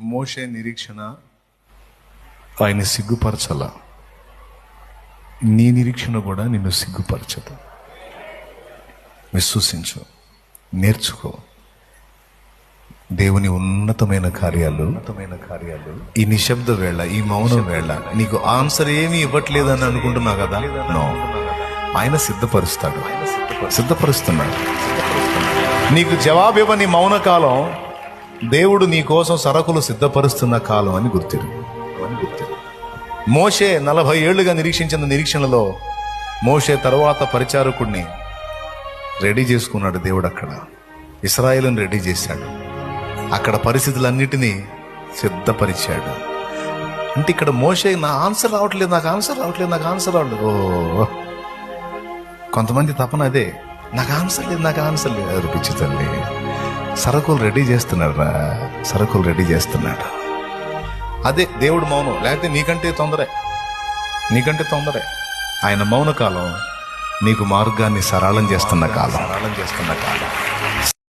మోషే నిరీక్షణ ఆయన సిగ్గుపరచాల. నీ నిరీక్షణ కూడా నిన్ను సిగ్గుపరచదు. విశ్వసించు నేర్చుకో. దేవుని ఉన్నతమైన కార్యాలు ఉన్నతమైన కార్యాలు. ఈ నిశ్శబ్ద వేళ ఈ మౌనం వేళ నీకు ఆన్సర్ ఏమీ ఇవ్వట్లేదని అనుకుంటున్నా కదా? నో ఆయన సిద్ధపరుస్తాడు. సిద్ధపరుస్తున్నాడు. నీకు జవాబు ఇవ్వని మౌన కాలం దేవుడు నీ కోసం సరకులు సిద్ధపరుస్తున్న కాలం అని గుర్తిరు. అని గుర్తిరు. మోషే నలభై ఏళ్ళుగా నిరీక్షించిన నిరీక్షణలో మోషే తరువాత పరిచారకుడిని రెడీ చేసుకున్నాడు దేవుడు అక్కడ. ఇస్రాయేలుని రెడీ చేశాడు. అక్కడ పరిస్థితులన్నిటినీ సిద్ధపరిచాడు. అంటే ఇక్కడ మోషే నా ఆన్సర్ రావట్లేదు నాకు ఆన్సర్ రావట్లేదు నాకు ఆన్సర్ రావట్లేదు. ఓ కొంతమంది తపన అదే నాకు ఆన్సర్ లేదు నాకు ఆన్సర్ లేదు. ఎవరు తల్లి. సరుకులు రెడీ చేస్తున్నాడు రా సరుకులు రెడీ చేస్తున్నాడు? అదే దేవుడు మౌనం లేకపోతే నీకంటే తొందరే. నీకంటే తొందరే. ఆయన మౌన కాలం నీకు మార్గాన్ని సరళం చేస్తున్న కాలం. సరళం చేస్తున్న కాలం.